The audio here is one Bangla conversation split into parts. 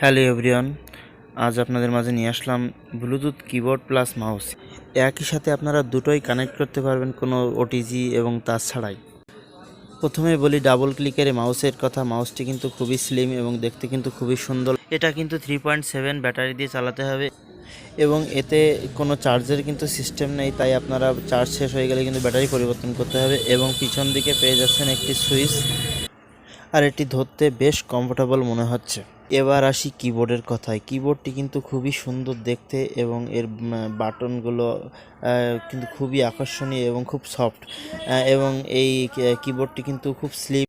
হ্যালো এভরিওয়ান, আজ আপনাদের মাঝে নিয়ে আসলাম ব্লুটুথ কিবোর্ড প্লাস মাউস। একই সাথে আপনারা দুটোই কানেক্ট করতে পারবেন কোনো ওটিজি এবং তাছাড়াই। প্রথমে বলি ডাবল ক্লিকের মাউসের কথা, মাউসটি কিন্তু খুবই স্লিম এবং দেখতে কিন্তু খুবই সুন্দর। এটা কিন্তু থ্রি পয়েন্ট সেভেন ব্যাটারি দিয়ে চালাতে হবে এবং এতে কোনো চার্জের কিন্তু সিস্টেম নেই, তাই আপনারা চার্জ শেষ হয়ে গেলে কিন্তু ব্যাটারি পরিবর্তন করতে হবে এবং পিছন দিকে পেয়ে যাচ্ছেন একটি সুইচ। আর এটি ধরতে বেশ কমফোর্টেবল মনে হচ্ছে। এবার আসি কিবোর্ডের কথায়। কিবোর্ডটি কিন্তু খুবই সুন্দর দেখতে এবং এর বাটনগুলো কিন্তু খুবই আকর্ষণীয় এবং খুব সফট এবং এই কিবোর্ডটি কিন্তু খুব স্লিপ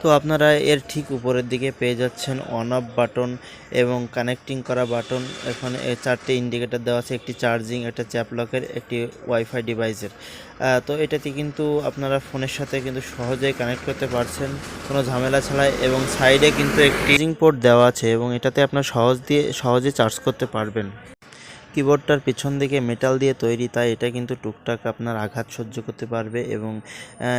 তো আপনারা এর ঠিক উপরের দিকে পেয়ে যাচ্ছেন অন অফ বাটন এবং কানেক্টিং করা বাটন এখানে চারটে ইন্ডিকেটর দেওয়া আছে, একটি চার্জিং একটা চ্যাপলকের একটি ওয়াইফাই ডিভাইসের তো এটাতে কিন্তু আপনারা ফোনের সাথে কিন্তু সহজেই কানেক্ট করতে পারছেন, কোনো ঝামেলা ছাড়াই। এবং সাইডে কিন্তু একটি পোর্ট দেওয়া আছে এবং এটাতে আপনার সহজ দিয়ে, সহজে চার্জ করতে পারবেন। কিবোর্ডটার পিছন দিকে মেটাল দিয়ে তৈরি, তাই এটা কিন্তু টুকটাক আপনার আঘাত সহ্য করতে পারবে এবং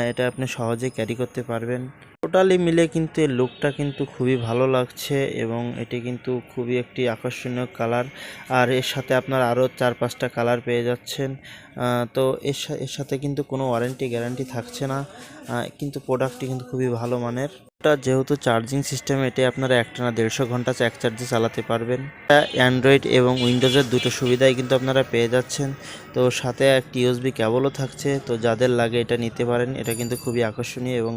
এটা আপনি সহজে ক্যারি করতে পারবেন। টোটালি মিলে কিন্তু এর লুকটা কিন্তু খুবই ভালো লাগছে এবং এটি কিন্তু খুবই একটি আকর্ষণীয় কালার আর এর সাথে আপনার আরও চার পাঁচটা কালার পেয়ে যাচ্ছেন। তো এর এর সাথে কিন্তু কোনো ওয়ারেন্টি গ্যারান্টি থাকছে না। কিন্তু প্রোডাক্টটি কিন্তু খুবই ভালো মানের। এটা যেহেতু চার্জিং সিস্টেম এটি আপনারা একটানা দেড়শো ঘণ্টা এক চার্জে চালাতে পারবেন। অ্যান্ড্রয়েড এবং উইন্ডোজের দুটো সুবিধাই কিন্তু আপনারা পেয়ে যাচ্ছেন। তো সাথে একটি ইউএসবি কেবলও থাকছে, তো যাদের লাগে এটা নিতে পারেন। এটা কিন্তু খুবই আকর্ষণীয় এবং